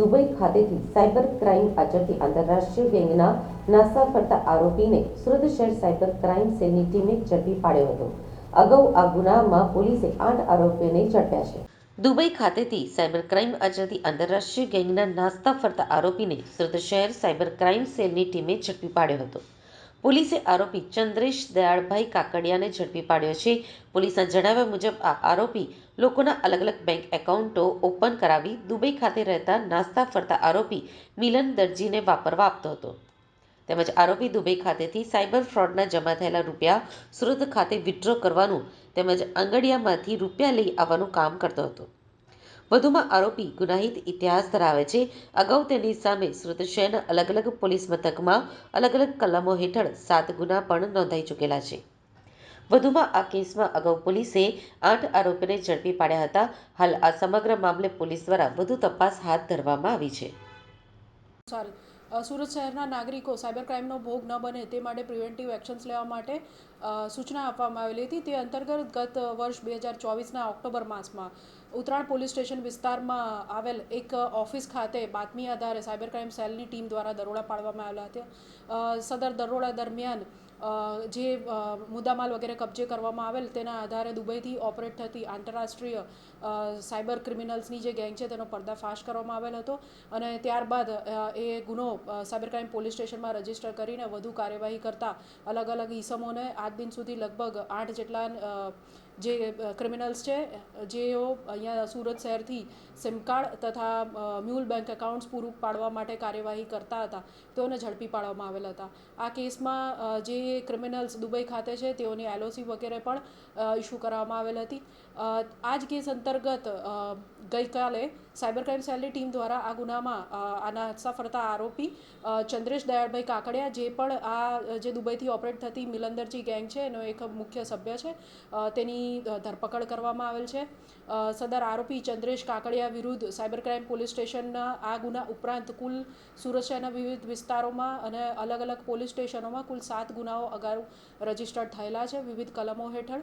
Dubai ખાતેથી cyber crime આચરતી આંતરરાષ્ટ્રીય ગેંગના નાસા ફરતા આરોપીને સુરત શહેર સાયબર ક્રાઇમ સેલની ટીમે ઝડપી પાડ્યો હતો. અગાઉ આ ગુનામાં પોલીસે આઠ આરોપીઓને ઝડપ્યા છે. દુબઈ ખાતેથી સાયબર ક્રાઇમ આચરતી આંતરરાષ્ટ્રીય ગેંગના નાસ્તા ફરતા આરોપીને સુરત શહેર સાયબર ક્રાઇમ સેલની ટીમે ઝડપી પાડ્યો હતો. પોલીસે આરોપી ચંદ્રેશ દયાળભાઈ કાકડિયાને ઝડપી પાડ્યો છે. પોલીસના જણાવ્યા મુજબ આ આરોપી લોકોના અલગ અલગ બેંક એકાઉન્ટો ઓપન કરાવી દુબઈ ખાતે રહેતા નાસ્તા ફરતા આરોપી મિલન દરજીને વાપરવા આપતો હતો. તેમજ આરોપી દુબઈ ખાતેથી સાયબર ફ્રોડના જમા થયેલા રૂપિયા સુરત ખાતે વિથડ્રો કરવાનું તેમજ આંગડિયામાંથી રૂપિયા લઈ આવવાનું કામ કરતો હતો. વધુમાં આરોપી ગુનાહિત ઇતિહાસ ધરાવે છે. અગાઉ તેની સામે સુરત શહેરના અલગ અલગ પોલીસ મથકમાં અલગ અલગ કલમો હેઠળ સાત ગુના પણ નોંધાઈ ચૂકેલા છે. વધુમાં આ કેસમાં અગાઉ પોલીસે આઠ આરોપીને ઝડપી પાડ્યા હતા. હાલ આ સમગ્ર મામલે પોલીસ દ્વારા વધુ તપાસ હાથ ધરવામાં આવી છે. સોરી. સુરત શહેરના નાગરિકો સાયબર ક્રાઇમનો ભોગ ન બને તે માટે પ્રિવેન્ટિવ એક્શન્સ લેવા માટે સૂચના આપવામાં આવેલી હતી. તે અંતર્ગત ગત વર્ષ બે હજાર ચોવીસના ઓક્ટોબર માસમાં ઉત્તરાયણ પોલીસ સ્ટેશન વિસ્તારમાં આવેલ એક ઓફિસ ખાતે બાતમી આધારે સાયબર ક્રાઇમ સેલની ટીમ દ્વારા દરોડા પાડવામાં આવેલા હતા. સદર દરોડા દરમિયાન જે મુદ્દામાલ વગેરે કબજે કરવામાં આવેલ તેના આધારે દુબઈથી ઓપરેટ થતી આંતરરાષ્ટ્રીય સાયબર ક્રિમિનલ્સની જે ગેંગ છે તેનો પર્દાફાશ કરવામાં આવેલ હતો અને ત્યારબાદ એ ગુનો સાયબર ક્રાઇમ પોલીસ સ્ટેશનમાં રજિસ્ટર કરીને વધુ કાર્યવાહી કરતા અલગ અલગ ઈસમોને આજ દિન સુધી લગભગ આઠ જેટલા જે ક્રિમિનલ્સ છે જેઓ અહીંયા સુરત શહેરથી સિમ કાર્ડ તથા મ્યુલ બેંક એકાઉન્ટ્સ પૂરું પાડવા માટે કાર્યવાહી કરતા હતા. તેઓને ઝડપી પાડવામાં આવેલા હતા. આ કેસમાં જે ક્રિમિનલ્સ દુબઈ ખાતે છે, તેઓની એલઓસી વગેરે પણ ઇસ્યુ કરવામાં આવેલ હતી. આ જ કેસ અંતર્ગત ગઈકાલે સાયબર ક્રાઇમ સેલની ટીમ દ્વારા આ ગુનામાં આના હસ્તા ફરતા આરોપી ચંદ્રેશ દયાળભાઈ કાકડિયા, જે પણ આ, જે દુબઈથી ઓપરેટ થતી મિલંદરજી ગેંગ છે, એનો એક મુખ્ય સભ્ય છે તેની અ, ધરપકડ કરવામાં આવેલ છે. સદર આરોપી ચંદ્રેશ કાકડિયા વિરુદ્ધ સાયબર ક્રાઇમ પોલીસ સ્ટેશનના આ ગુના ઉપરાંત કુલ સુરત શહેરના વિવિધ વિસ્તારોમાં અને અલગ અલગ પોલીસ સ્ટેશનોમાં કુલ સાત ગુનાઓ અગાઉ રજીસ્ટર્ડ થયેલા છે. વિવિધ કલમો હેઠળ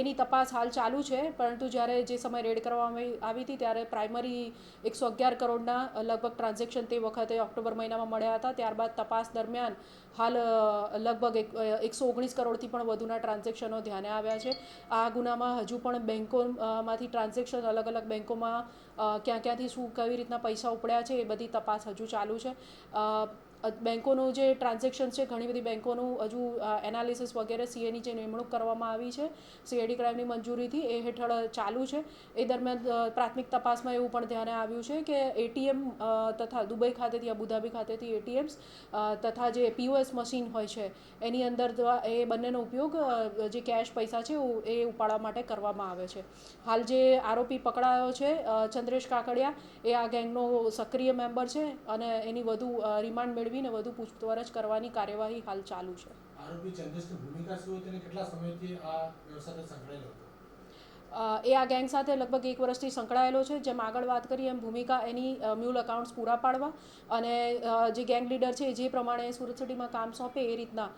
એની તપાસ હાલ ચાલુ છે, પરંતુ જ્યારે જે સમય રેડ કરવામાં આવી હતી ત્યારે પ્રાઇમરી એકસો અગિયાર કરોડના લગભગ ટ્રાન્ઝેક્શન તે વખતે ઓક્ટોબર મહિનામાં મળ્યા હતા. ત્યારબાદ તપાસ દરમિયાન હાલ લગભગ એક એકસો ઓગણીસ કરોડથી પણ વધુના ટ્રાન્ઝેક્શનો ધ્યાને આવ્યા છે. આ ગુનામાં હજુ પણ બેન્કોમાંથી ટ્રાન્ઝેક્શન અલગ અલગ બેન્કોમાં ક્યાં ક્યાંથી શું, કેવી રીતના પૈસા ઉપડ્યા છે એ બધી તપાસ હજુ ચાલુ છે. બેન્કોનું જે ટ્રાન્ઝેક્શન છે, ઘણી બધી બેન્કોનું હજુ એનાલિસિસ વગેરે સીએની જે નિમણૂક કરવામાં આવી છે. સીએડી ક્રાઇમની મંજૂરીથી એ હેઠળ ચાલુ છે. એ દરમિયાન પ્રાથમિક તપાસમાં એવું પણ ધ્યાને આવ્યું છે કે એટીએમ તથા દુબઈ ખાતેથી, અબુધાબી ખાતેથી એટીએમ્સ તથા જે પીઓએસ મશીન હોય છે, એની અંદર એ બંનેનો ઉપયોગ જે કેશ પૈસા છે એ ઉપાડવા માટે કરવામાં આવે છે. હાલ જે આરોપી પકડાયો છે ચંદ્રેશ કાકડિયા, એ આ ગેંગનો સક્રિય મેમ્બર છે અને એની વધુ રિમાન્ડ રિમાન્ડ મેળવીને વધુ પૂછપરછ કરવાની કાર્યવાહી હાલ ચાલુ છે. આરોપી ચંદ્રેશની ભૂમિકા શું હતી અને કેટલા સમયથી આ વ્યવસાય સંકળાયેલો હતો? એ આ ગેંગ સાથે લગભગ એક વર્ષથી સંકળાયેલો છે. જેમ આગળ વાત કરી એમ ભૂમિકા એની મ્યુલ અકાઉન્ટ્સ પૂરા પાડવા અને જે ગેંગ લીડર છે જે પ્રમાણે સુરત સિટીમાં કામ સોંપે એ રીતના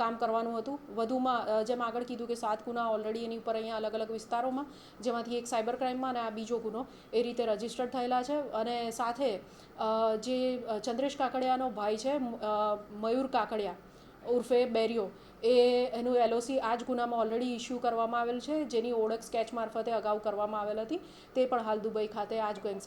કામ કરવાનું હતું. વધુમાં જેમ આગળ કીધું કે સાત ગુના ઓલરેડી એની ઉપર અહીંયા અલગ અલગ વિસ્તારોમાં, જેમાંથી એક સાયબર ક્રાઇમમાં અને આ બીજો ગુનો એ રીતે રજીસ્ટર્ડ થયેલા છે. અને સાથે જે ચંદ્રેશ કાકડિયાનો ભાઈ છે મયુર કાકડિયા ઉર્ફે બેરિયો. એ, એનું એલઓસી આ જ ગુનામાં ઓલરેડી ઇસ્યુ કરવામાં આવેલ છે. જેની ઓળખ સ્કેચ મારફતે અગાઉ કરવામાં આવેલ હતી. તે પણ હાલ દુબઈ ખાતે આ જ ગેંગ